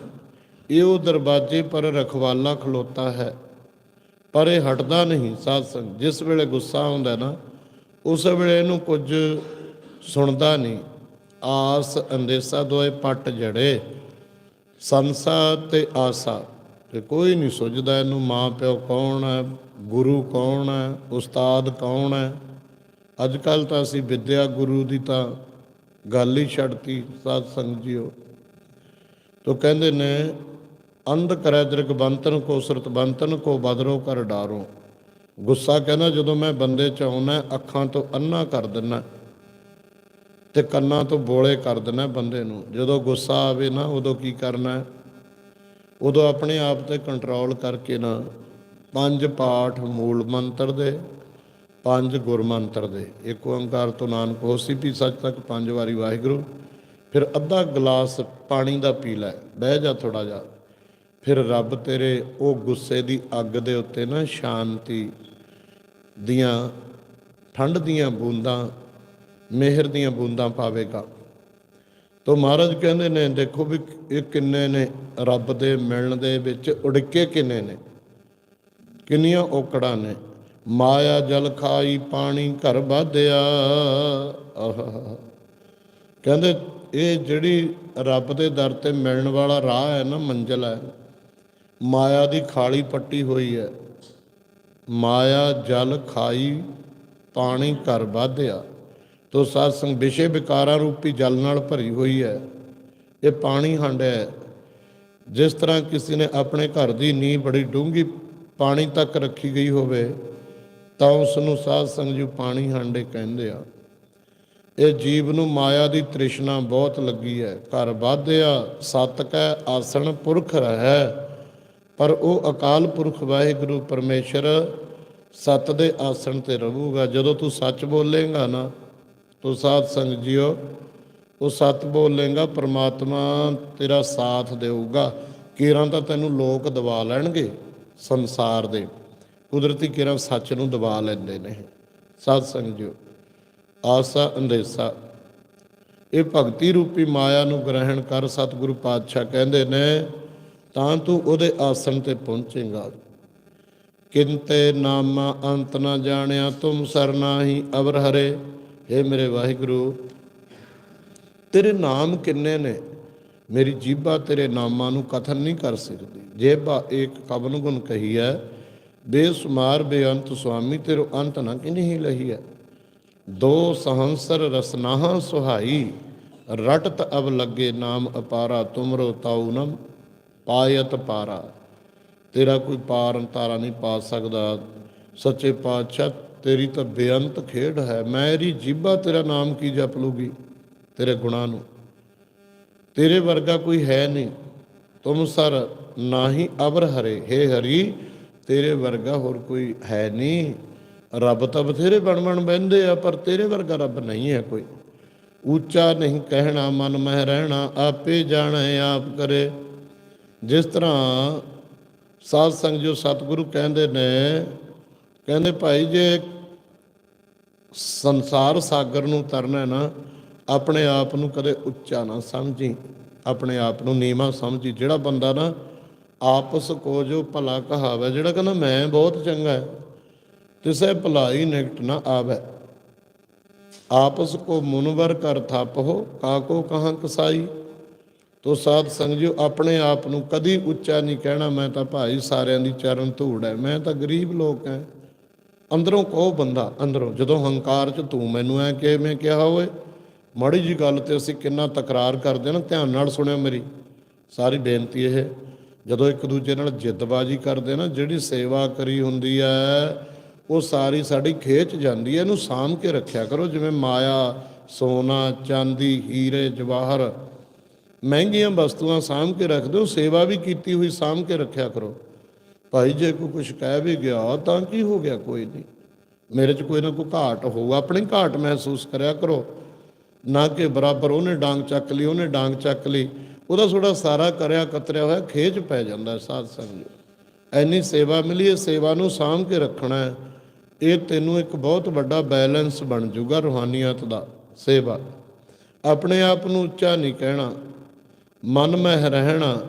ਇਹ ਉਹ ਦਰਵਾਜ਼ੇ ਪਰ ਰਖਵਾਲਾ ਖਲੋਤਾ ਹੈ। ਪਰ ਇਹ ਹਟਦਾ ਨਹੀਂ ਸਾਧ ਸੰਗ। ਜਿਸ ਵੇਲੇ ਗੁੱਸਾ ਹੁੰਦਾ ਨਾ, ਉਸ ਵੇਲੇ ਇਹਨੂੰ ਕੁਝ ਸੁਣਦਾ ਨਹੀਂ। ਆਸ ਅੰਦੇਸਾ ਦੋਏ ਪੱਟ ਜੜੇ। ਸੰਸਾ ਤੇ ਆਸਾ। ਤੇ ਕੋਈ ਨਹੀਂ ਸੁਝਦਾ ਇਹਨੂੰ ਮਾਂ ਪਿਓ ਕੌਣ ਹੈ, ਗੁਰੂ ਕੌਣ ਹੈ, ਉਸਤਾਦ ਕੌਣ ਹੈ। ਅੱਜ ਕੱਲ ਤਾਂ ਅਸੀਂ ਵਿਦਿਆ ਗੁਰੂ ਦੀ ਤਾਂ ਗੱਲ ਹੀ ਛੱਡਤੀ, ਸਾਧ ਸੰਗ ਜੀਓ। ਤੋ ਕਹਿੰਦੇ ਨੇ, ਅੰਧ ਕਰੈ ਦਰਗ ਬੰਤਨ ਕੋ ਸੁਰਤ ਬੰਤਨ ਕੋ ਬਦਰੋ ਕਰ ਡਾਰੋ। ਗੁੱਸਾ ਕਹਿੰਦਾ, ਜਦੋਂ ਮੈਂ ਬੰਦੇ ਚ ਆਉਣਾ, ਅੱਖਾਂ ਤੋਂ ਅੰਨਾ ਕਰ ਦਿੰਨਾ, ਤੇ ਕੰਨਾਂ ਤੋਂ ਬੋਲੇ ਕਰ ਦਿੰਨਾ ਬੰਦੇ ਨੂੰ। ਜਦੋਂ ਗੁੱਸਾ ਆਵੇ ਨਾ, ਉਦੋਂ ਕੀ ਕਰਨਾ? ਹੈ? ਉਦੋਂ ਆਪਣੇ ਆਪ ਤੇ ਕੰਟਰੋਲ ਕਰਕੇ ਨਾ ਪੰਜ ਪਾਠ ਮੂਲ ਮੰਤਰ ਦੇ, ਪੰਜ ਗੁਰਮੰਤਰ ਦੇ। ਇੱਕ ਓੰਕਾਰ ਤੋਂ ਨਾਨਕ ਹੋਸੀ ਵੀ ਸੱਚ ਤੱਕ ਪੰਜ ਵਾਰੀ ਵਾਹਿਗੁਰੂ, ਫਿਰ ਅੱਧਾ ਗਲਾਸ ਪਾਣੀ ਦਾ ਪੀ ਲੈ, ਬਹਿ ਜਾ ਥੋੜਾ ਜਾ ਫਿਰ ਰੱਬ ਤੇਰੇ ਉਹ ਗੁੱਸੇ ਦੀ ਅੱਗ ਦੇ ਉੱਤੇ ਨਾ ਸ਼ਾਂਤੀ ਦੀਆਂ, ਠੰਡ ਦੀਆਂ ਬੂੰਦਾਂ, ਮਿਹਰ ਦੀਆਂ ਬੂੰਦਾਂ ਪਾਵੇਗਾ। ਤੋ ਮਹਾਰਾਜ ਕਹਿੰਦੇ ਨੇ, ਦੇਖੋ ਵੀ ਇਹ ਕਿੰਨੇ ਨੇ, ਰੱਬ ਦੇ ਮਿਲਣ ਦੇ ਵਿੱਚ ਉੜਕੇ ਕਿੰਨੇ ਨੇ, ਕਿੰਨੀਆਂ ਔਕੜਾਂ ਨੇ। ਮਾਇਆ ਜਲ ਖਾਈ ਪਾਣੀ ਘਰ ਬਾਧਿਆ ਆਹਾ ਕਹਿੰਦੇ ਇਹ ਜਿਹੜੀ ਰੱਬ ਦੇ ਦਰ ਤੇ ਮਿਲਣ ਵਾਲਾ ਰਾਹ ਹੈ ਨਾ, ਮੰਜ਼ਲ ਹੈ, ਮਾਇਆ ਦੀ ਖਾਲੀ ਪੱਟੀ ਹੋਈ ਹੈ। ਮਾਇਆ ਜਲ ਖਾਈ ਪਾਣੀ ਘਰ ਬਾਧਿਆ ਤੋ ਸਾਧ ਸੰਗ ਵਿਸ਼ੇ ਵਿਕਾਰਾਂ ਰੂਪੀ ਜਲ ਨਾਲ ਭਰੀ ਹੋਈ ਹੈ। ਇਹ ਪਾਣੀ ਹੰਡ ਹੈ। ਜਿਸ ਤਰ੍ਹਾਂ ਕਿਸੇ ਨੇ ਆਪਣੇ ਘਰ ਦੀ ਨੀਂਹ ਬੜੀ ਡੂੰਘੀ ਪਾਣੀ ਤੱਕ ਰੱਖੀ ਗਈ ਹੋਵੇ, ਤਾਂ ਉਸ ਨੂੰ ਸਾਧ ਸੰਗ ਜੀ ਪਾਣੀ ਹਾਂਡੇ ਕਹਿੰਦੇ ਆ। ਇਹ ਜੀਵ ਨੂੰ ਮਾਇਆ ਦੀ ਤ੍ਰਿਸ਼ਨਾ ਬਹੁਤ ਲੱਗੀ ਹੈ। ਘਰ ਬਾਧਿਆ ਸਤ ਕੈ, ਆਸਣ ਪੁਰਖ ਰਹਿ। ਪਰ ਉਹ ਅਕਾਲ ਪੁਰਖ ਵਾਹਿਗੁਰੂ ਪਰਮੇਸ਼ਰ ਸਤ ਦੇ ਆਸਣ ਤੇ ਰਹੂਗਾ। ਜਦੋਂ ਤੂੰ ਸੱਚ ਬੋਲੇਗਾ ਨਾ ਤੂੰ ਸਾਧ ਸੰਗ ਜੀਓ, ਉਹ ਸੱਤ ਬੋਲੇਗਾ ਪ੍ਰਮਾਤਮਾ ਤੇਰਾ ਸਾਥ ਦੇਊਗਾ। ਕਿਰਾਂ ਤਾਂ ਤੈਨੂੰ ਲੋਕ ਦਬਾ ਲੈਣਗੇ ਸੰਸਾਰ ਦੇ। ਕੁਦਰਤੀ ਕਿਰਾਂ ਸੱਚ ਨੂੰ ਦਬਾ ਲੈਂਦੇ ਨੇ। ਸਾਧ ਸੰਗ ਜੀਓ, ਆਸਾ ਅੰਦੇਸਾ। ਇਹ ਭਗਤੀ ਰੂਪੀ ਮਾਇਆ ਨੂੰ ਗ੍ਰਹਿਣ ਕਰ ਸਤਿਗੁਰੂ ਪਾਤਸ਼ਾਹ ਕਹਿੰਦੇ ਨੇ, ਤਾਂ ਤੂੰ ਉਹਦੇ ਆਸਣ ਤੇ ਪਹੁੰਚੇਗਾ। ਕਿੰਤੇ ਨਾਮਾ ਅੰਤ ਨਾ ਜਾਣਿਆ, ਤੁਮ ਸਰਨਾਹੀ ਅਵਰ ਹਰੇ। हे ਮੇਰੇ ਵਾਹਿਗੁਰੂ, ਤੇਰੇ ਨਾਮ ਕਿੰਨੇ ਨੇ? ਮੇਰੀ ਜੀਭਾ ਤੇਰੇ ਨਾਮਾਂ ਨੂੰ ਕਥਨ ਨਹੀਂ ਕਰ ਸਕਦੀ। ਜੇਬਾ ਇੱਕ ਕਵਨ ਗੁਣ ਕਹੀ ਹੈ, ਬੇਸੁਮਾਰ ਬੇਅੰਤ ਸੁਆਮੀ, ਤੇਰੋ ਅੰਤ ਨਾ ਕਿਨਹੀ ਲਹੀ ਹੈ। ਦੋ ਸਹੰਸਰ ਰਸਨਾਹਾਂ ਸੁਹਾਈ, ਰਟਤ ਅਬ ਲੱਗੇ ਨਾਮ ਅਪਾਰਾ, ਤੁਮਰੋ ਤਾਉ ਨਮ ਪਾਇਤ ਪਾਰਾ। ਤੇਰਾ ਕੋਈ ਪਾਰ ਤਾਰਾ ਨਹੀਂ ਪਾ ਸਕਦਾ, ਸੱਚੇ ਪਾਤਸ਼ਾਹ ਤੇਰੀ ਤਾਂ ਬੇਅੰਤ ਖੇਡ ਹੈ ਮੇਰੀ ਜੀਬਾ ਤੇਰਾ ਨਾਮ ਕੀ ਜਪ ਲੂਗੀ? ਤੇਰੇ ਗੁਣਾਂ ਨੂੰ। ਤੇਰੇ ਵਰਗਾ ਕੋਈ ਹੈ ਨਹੀਂ। ਤੁਮ ਸਰ ਨਾਹੀ ਅਬਰ ਹਰੇ। ਹੇ ਹਰੀ, ਤੇਰੇ ਵਰਗਾ ਹੋਰ ਕੋਈ ਹੈ ਨਹੀਂ। ਰੱਬ ਤਾਂ ਬਥੇਰੇ ਬਣ ਬਣ ਬਹਿੰਦੇ ਆ, ਪਰ ਤੇਰੇ ਵਰਗਾ ਰੱਬ ਨਹੀਂ ਹੈ ਕੋਈ। ਉੱਚਾ ਨਹੀਂ ਕਹਿਣਾ, ਮਨ ਮਹਿ ਰਹਿਣਾ, ਆਪੇ ਜਾਣੇ ਆਪ ਕਰੇ। ਜਿਸ ਤਰ੍ਹਾਂ ਸਾਧ ਸੰਗ ਜੋ ਸਤਿਗੁਰੂ ਕਹਿੰਦੇ ਨੇ ਕਹਿੰਦੇ ਭਾਈ ਜੇ ਸੰਸਾਰ ਸਾਗਰ ਨੂੰ ਤਰਨਾ ਨਾ, ਆਪਣੇ ਆਪ ਨੂੰ ਕਦੇ ਉੱਚਾ ਨਾ ਸਮਝੀ, ਆਪਣੇ ਆਪ ਨੂੰ ਨੀਵਾਂ ਸਮਝੀ, ਜਿਹੜਾ ਬੰਦਾ ਨਾ ਆਪਸ ਕੋ ਜੋ ਭਲਾ ਕਹਾਵੇ, ਜਿਹੜਾ ਕਹਿੰਦਾ ਮੈਂ ਬਹੁਤ ਚੰਗਾ ਹੈ ਤਿਸੈ ਭਲਾਈ ਨਿਕਟ ਨਾ ਆਵੇ। ਆਪਸ ਕੋ ਮੁਨਵਰ ਕਰ ਥਪ ਹੋ ਕਾਕੋ ਕਹਾਂ ਕਸਾਈ। ਤੋ ਸਾਧ ਸੰਗਜੋ ਆਪਣੇ ਆਪ ਨੂੰ ਕਦੀ ਉੱਚਾ ਨਹੀਂ ਕਹਿਣਾ, ਮੈਂ ਤਾਂ ਭਾਈ ਸਾਰਿਆਂ ਦੀ ਚਰਨ ਧੂੜ ਹੈ, ਮੈਂ ਤਾਂ ਗਰੀਬ ਲੋਕ ਹੈ। ਅੰਦਰੋਂ ਕਹੋ ਬੰਦਾ, ਅੰਦਰੋਂ, ਜਦੋਂ ਹੰਕਾਰ ਚ ਤੂੰ ਮੈਨੂੰ ਐ ਕਿ ਮੈਂ ਕਿਹਾ ਹੋਵੇ, ਮਾੜੀ ਜੀ ਗੱਲ ਤੇ ਅਸੀਂ ਕਿੰਨਾ ਤਕਰਾਰ ਕਰਦੇ ਨਾ, ਧਿਆਨ ਨਾਲ ਸੁਣਿਓ ਮੇਰੀ। ਸਾਰੀ ਬੇਨਤੀ ਇਹ, ਜਦੋਂ ਇੱਕ ਦੂਜੇ ਨਾਲ ਜਿੱਦਬਾਜੀ ਕਰਦੇ ਨਾ, ਜਿਹੜੀ ਸੇਵਾ ਕਰੀ ਹੁੰਦੀ ਹੈ ਉਹ ਸਾਰੀ ਸਾਡੀ ਖੇਚ ਜਾਂਦੀ ਹੈ ਇਹਨੂੰ ਸਾਂਭ ਕੇ ਰੱਖਿਆ ਕਰੋ, ਜਿਵੇਂ ਮਾਇਆ, ਸੋਨਾ, ਚਾਂਦੀ, ਹੀਰੇ, ਜਵਾਹਰ। ਮਹਿੰਗੀਆਂ ਵਸਤੂਆਂ ਸਾਂਭ ਕੇ ਰੱਖ ਦਿਓ ਸੇਵਾ ਵੀ ਕੀਤੀ ਹੋਈ ਸਾਂਭ ਕੇ ਰੱਖਿਆ ਕਰੋ। ਭਾਈ ਜੇ ਕੋਈ ਕੁਝ ਕਹਿ ਵੀ ਗਿਆ ਤਾਂ ਕੀ ਹੋ ਗਿਆ? ਕੋਈ ਨਹੀਂ। ਮੇਰੇ 'ਚ ਕੋਈ ਨਾ ਕੋਈ ਘਾਟ ਹੋਊ। ਆਪਣੀ ਘਾਟ ਮਹਿਸੂਸ ਕਰਿਆ ਕਰੋ। ਨਾ ਕਿ ਬਰਾਬਰ ਉਹਨੇ ਡਾਂਗ ਚੱਕ ਲਈ, ਉਹਨੇ ਡਾਂਗ ਚੱਕ ਲਈ। ਉਹਦਾ ਥੋੜਾ ਸਾਰਾ ਕਰਿਆ, ਕਤਰਿਆ ਹੋਇਆ ਖੇਚ ਪੈ ਜਾਂਦਾ ਹੈ ਸਾਧ ਸੰਗਤ ਐਨੀ ਸੇਵਾ ਮਿਲੀ, ਇਹ ਸੇਵਾ ਨੂੰ ਸਾਂਭ ਕੇ ਰੱਖਣਾ ਹੈ। ਇਹ ਤੈਨੂੰ ਇੱਕ ਬਹੁਤ ਵੱਡਾ ਬੈਲੈਂਸ ਬਣ ਜਾਊਗਾ ਰੂਹਾਨੀਅਤ ਦਾ, ਸੇਵਾ। ਆਪਣੇ ਆਪ ਨੂੰ ਉੱਚਾ ਨਹੀਂ ਕਹਿਣਾ। ਮਨ ਮਹਿ ਰਹਿਣਾ।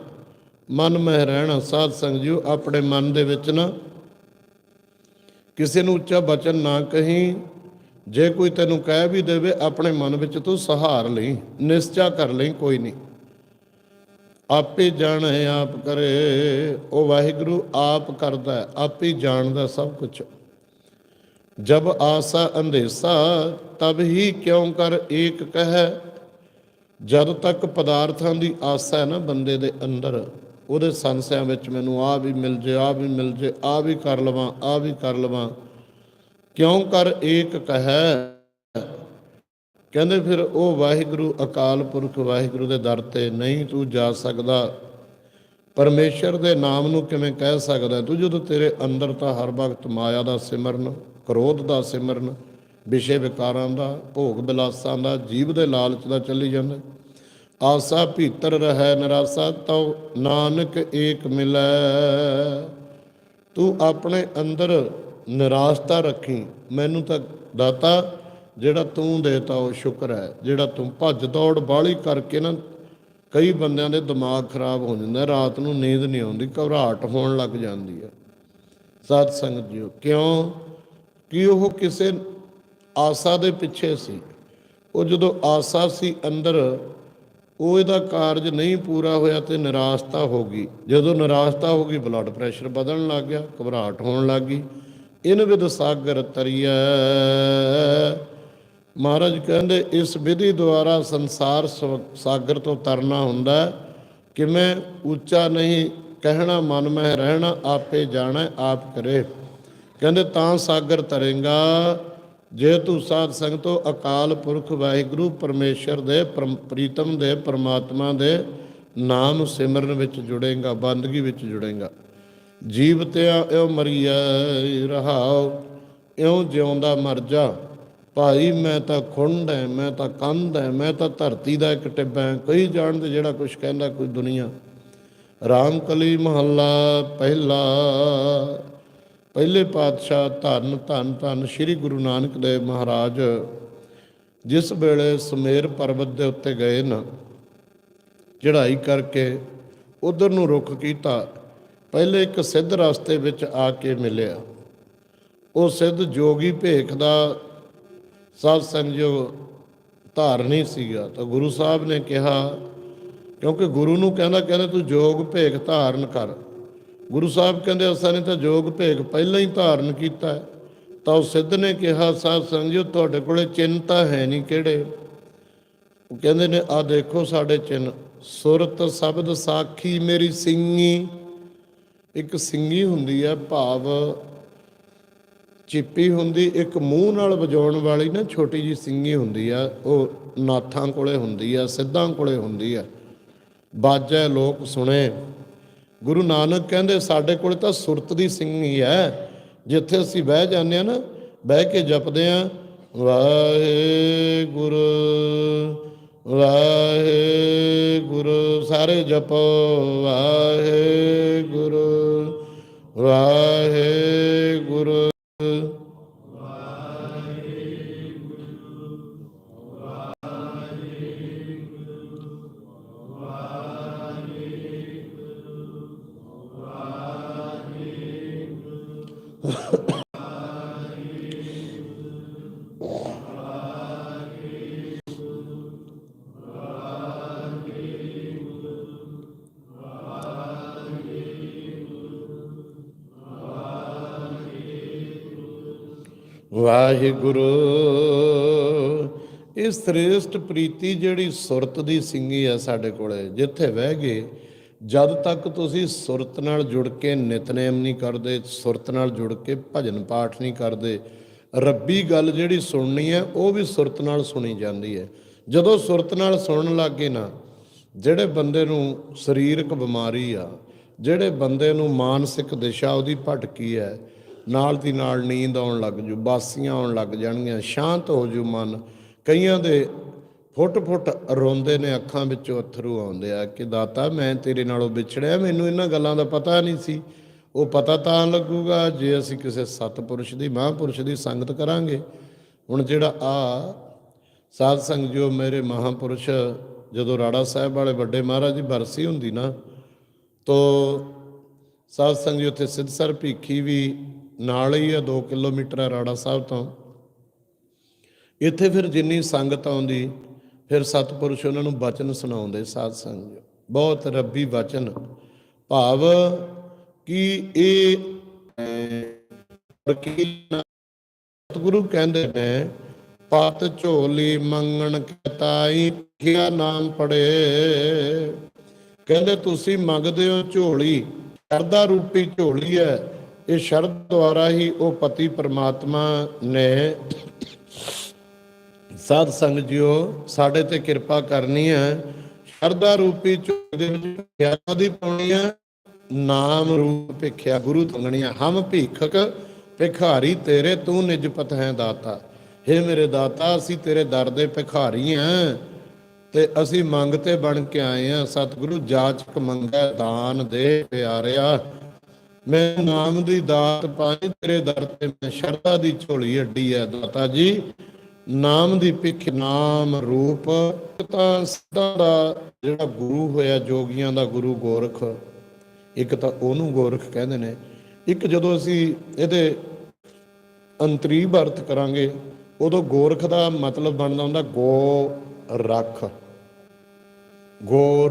ਮਨ ਮਹਿ ਰਹਿਣਾ, ਸਾਧ ਸੰਗ ਜੀਓ ਆਪਣੇ ਮਨ ਦੇ ਵਿੱਚ ਨਾ। ਕਿਸੇ ਨੂੰ ਉੱਚਾ ਬਚਨ ਨਾ ਕਹੀਂ। ਜੇ ਕੋਈ ਤੈਨੂੰ ਕਹਿ ਵੀ ਦੇਵੇ, ਆਪਣੇ ਮਨ ਵਿੱਚ ਤੂੰ ਸਹਾਰ ਲਈ, ਨਿਸ਼ਚਾ ਕਰ ਲਈ, ਕੋਈ ਨਹੀਂ। ਆਪੇ ਜਾਣੇ, ਆਪ ਕਰੇ। ਉਹ ਵਾਹਿਗੁਰੂ ਆਪ ਕਰਦਾ ਹੈ ਆਪੇ ਜਾਣਦਾ ਸਭ ਕੁਝ ਜਬ ਆਸਾ ਅੰਧੇਸਾ, ਤਬ ਹੀ ਕਿਉਂ ਕਰ ਏਕ ਕਹਿ। ਜਦ ਤੱਕ ਪਦਾਰਥਾਂ ਦੀ ਆਸਾ ਹੈ ਨਾ ਬੰਦੇ ਦੇ ਅੰਦਰ। ਉਹਦੇ ਸੰਸਿਆਂ ਵਿੱਚ ਮੈਨੂੰ ਆ ਵੀ ਮਿਲ ਜੇ, ਆ ਵੀ ਮਿਲ ਜੇ, ਆ ਵੀ ਕਰ ਲਵਾਂ, ਆ ਵੀ ਕਰ ਲਵਾਂ। ਕਿਉਂ ਕਰ ਏਕ ਕਹੈ? ਕਹਿੰਦੇ ਫਿਰ ਉਹ ਵਾਹਿਗੁਰੂ ਅਕਾਲ ਪੁਰਖ ਵਾਹਿਗੁਰੂ ਦੇ ਦਰ ਤੇ ਨਹੀਂ ਤੂੰ ਜਾ ਸਕਦਾ। ਪਰਮੇਸ਼ਰ ਦੇ ਨਾਮ ਨੂੰ ਕਿਵੇਂ ਕਹਿ ਸਕਦਾ? ਤੂੰ ਜਦੋਂ ਤੇਰੇ ਅੰਦਰ ਤਾਂ ਹਰ ਵਕਤ ਮਾਇਆ ਦਾ ਸਿਮਰਨ, ਕ੍ਰੋਧ ਦਾ ਸਿਮਰਨ, ਵਿਸ਼ੇ ਵਿਕਾਰਾਂ ਦਾ, ਭੋਗ ਬਿਲਾਸਾਂ ਦਾ, ਜੀਵ ਦੇ ਲਾਲਚ ਦਾ ਚੱਲੀ ਜਾਂਦਾ। ਆਸਾ ਭੀਤਰ ਰਹਿ ਨਿਰਾਸਾ ਤਉ ਨਾਨਕ ਏਕ ਮਿਲੈ। ਤੂੰ ਆਪਣੇ ਅੰਦਰ ਨਿਰਾਸ਼ਤਾ ਰੱਖੀ, ਮੈਨੂੰ ਤਾਂ ਦਾਤਾ ਜਿਹੜਾ ਤੂੰ ਦੇਤਾ ਉਹ ਸ਼ੁਕਰ ਹੈ। ਜਿਹੜਾ ਤੂੰ ਭੱਜ ਦੌੜ ਬਾਲੀ ਕਰਕੇ ਨਾ, ਕਈ ਬੰਦਿਆਂ ਦੇ ਦਿਮਾਗ ਖਰਾਬ ਹੋ ਜਾਂਦਾ ਰਾਤ ਨੂੰ ਨੀਂਦ ਨਹੀਂ ਆਉਂਦੀ, ਘਬਰਾਹਟ ਹੋਣ ਲੱਗ ਜਾਂਦੀ ਹੈ ਸਤ ਸੰਗਤ ਜੀਓ, ਕਿਉਂ? ਕਿ ਉਹ ਕਿਸੇ ਆਸਾ ਦੇ ਪਿੱਛੇ ਸੀ। ਉਹ ਜਦੋਂ ਆਸਾ ਸੀ ਅੰਦਰ ਉਹ ਇਹਦਾ ਕਾਰਜ ਨਹੀਂ ਪੂਰਾ ਹੋਇਆ ਤੇ ਨਿਰਾਸ਼ਤਾ ਹੋ ਗਈ। ਜਦੋਂ ਨਿਰਾਸ਼ਤਾ ਹੋ ਗਈ ਬਲੱਡ ਪ੍ਰੈਸ਼ਰ ਵਧਣ ਲੱਗ ਗਿਆ, ਘਬਰਾਹਟ ਹੋਣ ਲੱਗ ਗਈ। ਇਨ ਵਿਦ ਸਾਗਰ ਤਰੀਐ। ਮਹਾਰਾਜ ਕਹਿੰਦੇ, ਇਸ ਵਿਧੀ ਦੁਆਰਾ ਸੰਸਾਰ ਸਵ- ਸਾਗਰ ਤੋਂ ਤਰਨਾ ਹੁੰਦਾ ਹੈ। ਕਿਵੇਂ ਉੱਚਾ ਨਹੀਂ, ਕਹਿਣਾ ਮਨ ਮੈਂ ਰਹਿਣਾ, ਆਪੇ ਜਾਣਾ, ਆਪ ਕਰੇ। ਕਹਿੰਦੇ, ਤਾਂ ਸਾਗਰ ਤਰੇਗਾ। ਜੇ ਤੂੰ ਸਾਧ ਸੰਗ ਤੋਂ ਅਕਾਲ ਪੁਰਖ ਵਾਹਿਗੁਰੂ, ਪਰਮੇਸ਼ਰ ਦੇ, ਪਰਮ- ਪ੍ਰੀਤਮ ਦੇ, ਪਰਮਾਤਮਾ ਦੇ ਨਾਮ ਸਿਮਰਨ ਵਿੱਚ ਜੁੜੇਗਾ, ਬੰਦਗੀ ਵਿੱਚ ਜੁੜੇਗਾ। ਜੀਵਤਿਆ ਇਉ ਮਰੀਐ, ਰਹਾਉ, ਇਉ ਜਿਉਂਦਾ ਮਰ ਜਾ। ਭਾਈ, ਮੈਂ ਤਾਂ ਖੁੰਡ ਐ, ਮੈਂ ਤਾਂ ਕੰਧ ਐ, ਮੈਂ ਤਾਂ ਧਰਤੀ ਦਾ ਇੱਕ ਟਿੱਬਾ ਐ। ਕੋਈ ਜਾਣਦੇ ਜਿਹੜਾ ਕੁਝ ਕਹਿੰਦਾ, ਕੋਈ ਦੁਨੀਆ। ਰਾਮ ਕਲੀ ਮਹੱਲਾ ਪਹਿਲਾ। ਪਹਿਲੇ ਪਾਤਸ਼ਾਹ ਧੰਨ ਧੰਨ ਧੰਨ ਸ੍ਰੀ ਗੁਰੂ ਨਾਨਕ ਦੇਵ ਮਹਾਰਾਜ ਜਿਸ ਵੇਲੇ ਸਮੇਰ ਪਰਬਤ ਦੇ ਉੱਤੇ ਗਏ ਨਾ, ਚੜ੍ਹਾਈ ਕਰਕੇ ਉਧਰ ਨੂੰ ਰੁਖ ਕੀਤਾ, ਪਹਿਲੇ ਇੱਕ ਸਿੱਧ ਰਸਤੇ ਵਿੱਚ ਆ ਕੇ ਮਿਲਿਆ। ਉਹ ਸਿੱਧ ਜੋਗੀ ਭੇਖ ਦਾ ਸਾਧ ਸੰਗ ਜੋ ਧਾਰਨੀ ਸੀਗਾ। ਤਾਂ ਗੁਰੂ ਸਾਹਿਬ ਨੇ ਕਿਹਾ, ਕਿਉਂਕਿ ਗੁਰੂ ਨੂੰ ਕਹਿੰਦਾ ਕਹਿੰਦਾ ਤੂੰ ਜੋਗ ਭੇਖ ਧਾਰਨ ਕਰ। ਗੁਰੂ ਸਾਹਿਬ ਕਹਿੰਦੇ, ਅਸਾਂ ਨੇ ਤਾਂ ਜੋਗ ਭੇਖ ਪਹਿਲਾਂ ਹੀ ਧਾਰਨ ਕੀਤਾ ਹੈ। ਤਾਂ ਉਹ ਸਿੱਧ ਨੇ ਕਿਹਾ, ਸਾਧ ਸੰਗਿਓ ਤੁਹਾਡੇ ਕੋਲੇ ਚਿੰਤਾ ਹੈ ਨਹੀਂ, ਕਿਹੜੇ? ਉਹ ਕਹਿੰਦੇ ਨੇ ਆ ਦੇਖੋ ਸਾਡੇ ਚਿੰਨ ਸੁਰਤ ਸ਼ਬਦ ਸਾਖੀ ਮੇਰੀ ਸਿੰਘੀ ਇੱਕ ਸਿੰਘੀ ਹੁੰਦੀ ਹੈ ਭਾਵ ਚਿੱਪੀ ਹੁੰਦੀ, ਇੱਕ ਮੂੰਹ ਨਾਲ ਵਜਾਉਣ ਵਾਲੀ ਨਾ ਛੋਟੀ ਜੀ ਸਿੰਘੀ ਹੁੰਦੀ ਆ, ਉਹ ਨਾਥਾਂ ਕੋਲੇ ਹੁੰਦੀ ਆ, ਸਿੱਧਾਂ ਕੋਲੇ ਹੁੰਦੀ ਆ। ਬਾਜੈ ਲੋਕ ਸੁਣੇ। ਗੁਰੂ ਨਾਨਕ ਕਹਿੰਦੇ, ਸਾਡੇ ਕੋਲ ਤਾਂ ਸੁਰਤ ਦੀ ਸਿੰਘੀ ਹੈ ਜਿੱਥੇ ਅਸੀਂ ਬਹਿ ਜਾਂਦੇ ਆ ਨਾ, ਬਹਿ ਕੇ ਜਪਦੇ ਆ ਵਾਹਿਗੁਰੂ ਵਾਹਿਗੁਰੂ, ਸਾਰੇ ਜਪੋ, ਵਾਹਿਗੁਰੂ ਵਾਹਿਗੁਰੂ। ਵਾਹਿਗੁਰੂ, ਇਸ ਸ੍ਰੇਸ਼ਟ ਪ੍ਰੀਤੀ ਜਿਹੜੀ ਸੁਰਤ ਦੀ ਸਿੰਗੀ ਆ ਸਾਡੇ ਕੋਲੇ, ਜਿੱਥੇ ਬਹਿ ਗਏ, ਜਦ ਤੱਕ ਤੁਸੀਂ ਸੁਰਤ ਨਾਲ ਜੁੜ ਕੇ ਨਿਤਨੇਮ ਨਹੀਂ ਕਰਦੇ, ਸੁਰਤ ਨਾਲ ਜੁੜ ਕੇ ਭਜਨ ਪਾਠ ਨਹੀਂ ਕਰਦੇ, ਰੱਬੀ ਗੱਲ ਜਿਹੜੀ ਸੁਣਨੀ ਹੈ, ਉਹ ਵੀ ਸੁਰਤ ਨਾਲ ਸੁਣੀ ਜਾਂਦੀ ਹੈ। ਜਦੋਂ ਸੁਰਤ ਨਾਲ ਸੁਣਨ ਲੱਗੇ ਨਾ, ਜਿਹੜੇ ਬੰਦੇ ਨੂੰ ਸਰੀਰਕ ਬਿਮਾਰੀ ਆ, ਜਿਹੜੇ ਬੰਦੇ ਨੂੰ ਮਾਨਸਿਕ ਦਿਸ਼ਾ ਉਹਦੀ ਭਟਕੀ ਹੈ ਨਾਲ ਦੀ ਨਾਲ ਨੀਂਦ ਆਉਣ ਲੱਗ ਜੂ ਬਾਸੀਆਂ ਆਉਣ ਲੱਗ ਜਾਣਗੀਆਂ, ਸ਼ਾਂਤ ਹੋ ਜੂ ਮਨ। ਕਈਆਂ ਦੇ ਫੁੱਟ ਫੁੱਟ ਰੋਂਦੇ ਨੇ, ਅੱਖਾਂ ਵਿੱਚੋਂ ਅਥਰੂ ਆਉਂਦੇ ਆ ਕਿ ਦਾਤਾ, ਮੈਂ ਤੇਰੇ ਨਾਲੋਂ ਵਿਛੜਿਆ, ਮੈਨੂੰ ਇਹਨਾਂ ਗੱਲਾਂ ਦਾ ਪਤਾ ਨਹੀਂ ਸੀ। ਉਹ ਪਤਾ ਤਾਂ ਲੱਗੂਗਾ ਜੇ ਅਸੀਂ ਕਿਸੇ ਸਤਪੁਰਸ਼ ਦੀ, ਮਹਾਂਪੁਰਸ਼ ਦੀ ਸੰਗਤ ਕਰਾਂਗੇ। ਹੁਣ ਜਿਹੜਾ ਆ ਸਾਧ ਸੰਗ ਜੋ ਮੇਰੇ ਮਹਾਂਪੁਰਸ਼, ਜਦੋਂ ਰਾੜਾ ਸਾਹਿਬ ਵਾਲੇ ਵੱਡੇ ਮਹਾਰਾਜ ਦੀ ਬਰਸੀ ਹੁੰਦੀ ਨਾ, ਤੋ ਸਾਧ ਸੰਗ ਜੀ ਉੱਥੇ ਸਿੱਧਸਰ ਭੀਖੀ ਵੀ ਨਾਲ ਹੀ ਆ 2 ਕਿਲੋਮੀਟਰ ਆ ਰਾੜਾ ਸਾਹਿਬ ਤੋਂ। ਇੱਥੇ ਫਿਰ ਜਿੰਨੀ ਸੰਗਤ ਆਉਂਦੀ, ਫਿਰ ਸਤਿਪੁਰਸ਼ ਉਹਨਾਂ ਨੂੰ ਬਚਨ ਸੁਣਾਉਂਦੇ, ਸਾਧ ਸੰਗ। ਬਹੁਤ ਰੱਬੀ ਬਚਨ। ਭਾਵ ਕਿ ਇਹ ਸਤਿਗੁਰੂ ਕਹਿੰਦੇ ਨੇ, ਪਤ ਝੋਲੀ ਮੰਗਣ ਕਤਾਈ ਕਿਆ ਨਾਮ ਪੜੇ? ਕਹਿੰਦੇ, ਤੁਸੀਂ ਮੰਗਦੇ ਹੋ ਝੋਲੀ ਸ਼ਰਧਾ ਰੂਪੀ ਝੋਲੀ ਹੈ। ਇਹ ਸ਼ਰਧ ਦੁਆਰਾ ਹੀ ਉਹ ਪਤੀ ਪਰਮਾਤਮਾ ਨੇ ਸਾਧ ਸੰਗ ਜੀਓ, ਸਾਡੇ ਤੇ ਕਿਰਪਾ ਕਰਨੀ ਹੈ। ਸ਼ਰਧਾ ਰੂਪੀ ਝੋਲੀ ਦੇ ਵਿੱਚ ਗਿਆਨ ਦੀ ਪਾਉਣੀ ਹੈ। ਨਾਮ ਰੂਪ ਭਿਖਿਆ ਗੁਰੂ ਤੰਗਣੀਆਂ, ਹਮ ਭੀਖਕ ਭਿਖਾਰੀ ਤੇਰੇ, ਤੂੰ ਨਿਜਪਤ ਹੈ ਦਾਤਾ। ਹੇ ਮੇਰੇ ਦਾਤਾ, ਅਸੀਂ ਤੇਰੇ ਦਰ ਦੇ ਭਿਖਾਰੀ ਆ ਤੇ ਅਸੀਂ ਮੰਗ ਤੇ ਬਣ ਕੇ ਆਏ ਆ ਸਤਿਗੁਰੂ ਜਾਚਕ ਮੰਗੈ ਦਾਨ ਦੇ ਪਿਆਰਿਆ। ਮੈਂ ਨਾਮ ਦੀ ਦਾਤ ਪਾਈ, ਤੇਰੇ ਦਰ ਤੇ ਮੈਂ ਸ਼ਰਧਾ ਦੀ ਝੋਲੀ ਅੱਡੀ ਹੈ ਦਾਤਾ ਜੀ। ਨਾਮ ਦੀ ਪਿੱਖ ਨਾਮ ਰੂਪ, ਤਾਂ ਸਿੱਧਾ ਦਾ ਜਿਹੜਾ ਗੁਰੂ ਹੋਇਆ, ਜੋਗੀਆਂ ਦਾ ਗੁਰੂ ਗੋਰਖ, ਇੱਕ ਤਾਂ ਉਹਨੂੰ ਗੋਰਖ ਕਹਿੰਦੇ ਨੇ। ਇੱਕ ਜਦੋਂ ਅਸੀਂ ਇਹਦੇ ਅੰਤਰੀ ਅਰਥ ਕਰਾਂਗੇ, ਉਦੋਂ ਗੋਰਖ ਦਾ ਮਤਲਬ ਬਣਦਾ ਹੁੰਦਾ ਗੋ ਰੱਖ ਗੋਰ